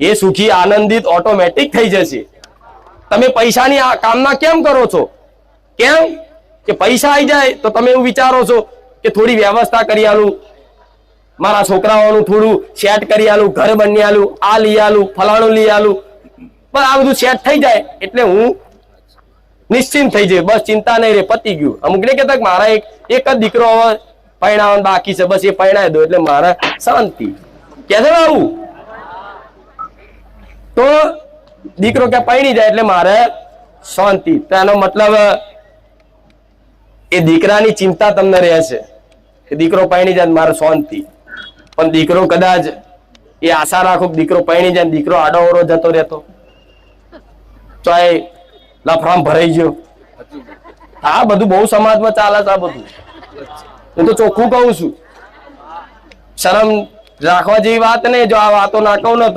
એ સુખી, આનંદિત ઓટોમેટિક થઈ જશે. તમે પૈસાની કામના કેમ કરો છો? કેમ? કે પૈસા આવી જાય તો તમે એવું વિચારો છો કે થોડી વ્યવસ્થા કરી આલું, મારા છોકરાઓનું થોડું સેટ કરી આલું, ઘર બની આલું, આ લઈ આલું, ફલાણું લઈ આલું. પણ આ બધું સેટ થઈ જાય એટલે હું નિશ્ચિંત થઈ જાય બસ ચિંતા નહીં રે, પતી ગયું. અમુક ને કહેતા મારા એક એક જ દીકરો હવે પરણાવવાનો બાકી છે, બસ એ પરણાવી દો એટલે મારા શાંતિ. કે છે આવું તો દીકરો કે પરણી જાય એટલે મારે શાંતિ. તો એનો મતલબ, એ દીકરાની ચિંતા તમને રહેશે. કે દીકરો પૈણી જાય મારે શાંતિ. પણ દીકરો કદાચ એ આશા રાખો દીકરો પૈણી જાય દીકરો આડો જતો રહેતો. ચાહે લફરામ ભરાઈ ગયો. આ બધું બહુ સમાજમાં ચાલે છે આ બધું. હું તો ચોખ્ખું કહું છું. શરમ રાખવા જેવી વાત નહીં, જો આ વાતો ના કહું ને તો